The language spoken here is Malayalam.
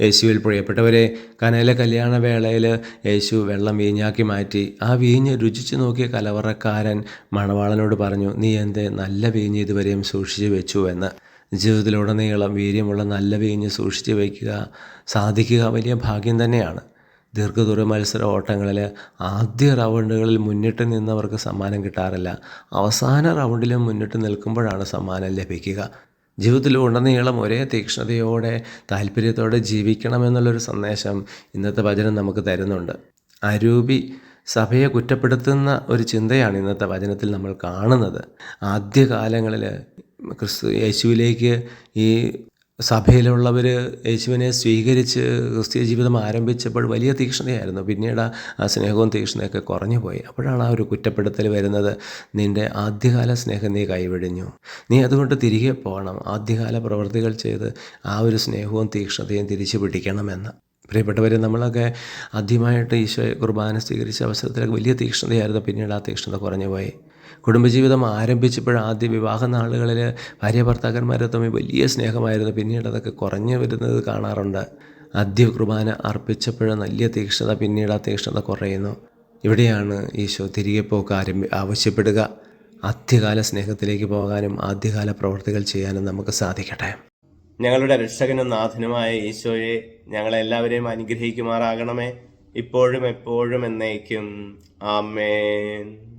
യേശുവിൽ പ്രിയപ്പെട്ടവരെ കനയിലെ കല്യാണ വേളയിൽ യേശു വെള്ളം വീഞ്ഞാക്കി മാറ്റി. ആ വീഞ്ഞ് രുചിച്ചു നോക്കിയ കലവറക്കാരൻ മണവാളനോട് പറഞ്ഞു നീ എന്ത് നല്ല വീഞ്ഞ് ഇതുവരെയും സൂക്ഷിച്ചു വെച്ചു എന്ന്. ജീവിതത്തിലുടനീളം വീര്യമുള്ള നല്ല വീഞ്ഞ് സൂക്ഷിച്ചു വയ്ക്കുക സാധിക്കുക വലിയ ഭാഗ്യം തന്നെയാണ്. ദീർഘദൂര മത്സര ഓട്ടങ്ങളിൽ ആദ്യ റൗണ്ടുകളിൽ മുന്നിട്ട് നിന്നവർക്ക് സമ്മാനം കിട്ടാറില്ല. അവസാന റൗണ്ടിലും മുന്നിട്ട് നിൽക്കുമ്പോഴാണ് സമ്മാനം ലഭിക്കുക. ജീവിതത്തിൽ ഉടനീളം ഒരേ തീക്ഷ്ണതയോടെ താല്പര്യത്തോടെ ജീവിക്കണമെന്നുള്ളൊരു സന്ദേശം ഇന്നത്തെ വചനം നമുക്ക് തരുന്നുണ്ട്. അരൂപി സഭയെ കുറ്റപ്പെടുത്തുന്ന ഒരു ചിന്തയാണ് ഇന്നത്തെ വചനത്തിൽ നമ്മൾ കാണുന്നത്. ആദ്യകാലങ്ങളിൽ ക്രിസ്തു യേശുവിലേക്ക് ഈ സഭയിലുള്ളവർ യേശുവിനെ സ്വീകരിച്ച് ക്രിസ്തീയ ജീവിതം ആരംഭിച്ചപ്പോൾ വലിയ തീക്ഷ്ണതയായിരുന്നു പിന്നീട് ആ സ്നേഹവും തീക്ഷ്ണതയൊക്കെ കുറഞ്ഞു പോയി. അപ്പോഴാണ് ആ ഒരു കുറ്റപ്പെടുത്തൽ വരുന്നത്. നിന്റെ ആദ്യകാല സ്നേഹം നീ കൈവിടിഞ്ഞു നീ അതുകൊണ്ട് തിരികെ പോകണം. ആദ്യകാല പ്രവൃത്തികൾ ചെയ്ത് ആ ഒരു സ്നേഹവും തീക്ഷ്ണതയും തിരിച്ചു പിടിക്കണമെന്ന്. പ്രിയപ്പെട്ടവർ നമ്മളൊക്കെ ആദ്യമായിട്ട് ഈശോ കുർബാന സ്വീകരിച്ച അവസരത്തിലൊക്കെ വലിയ തീക്ഷ്ണതയായിരുന്നു പിന്നീട് ആ തീക്ഷ്ണത കുറഞ്ഞു പോയി. കുടുംബജീവിതം ആരംഭിച്ചപ്പോൾ ആദ്യ വിവാഹ നാളുകളിൽ ഭാര്യ ഭർത്താക്കന്മാരെ തമ്മിൽ വലിയ സ്നേഹമായിരുന്നു. പിന്നീട് അതൊക്കെ കുറഞ്ഞു വരുന്നത് കാണാറുണ്ട്. ആദ്യ കുർബാന അർപ്പിച്ചപ്പോൾ വലിയ തീക്ഷ്ണത പിന്നീട് ആ തീക്ഷ്ണത കുറയുന്നു. ഇവിടെയാണ് ഈശോ തിരികെ പോക്ക് ആരംഭി ആവശ്യപ്പെടുക. ആദ്യകാല സ്നേഹത്തിലേക്ക് പോകാനും ആദ്യകാല പ്രവർത്തികൾ ചെയ്യാനും നമുക്ക് സാധിക്കട്ടെ. ഞങ്ങളുടെ രക്ഷകനും നാഥനുമായ ഈശോയെ ഞങ്ങളെല്ലാവരെയും അനുഗ്രഹിക്കുമാറാകണമേ. ഇപ്പോഴും എപ്പോഴും എന്നേക്കും. ആമേൻ.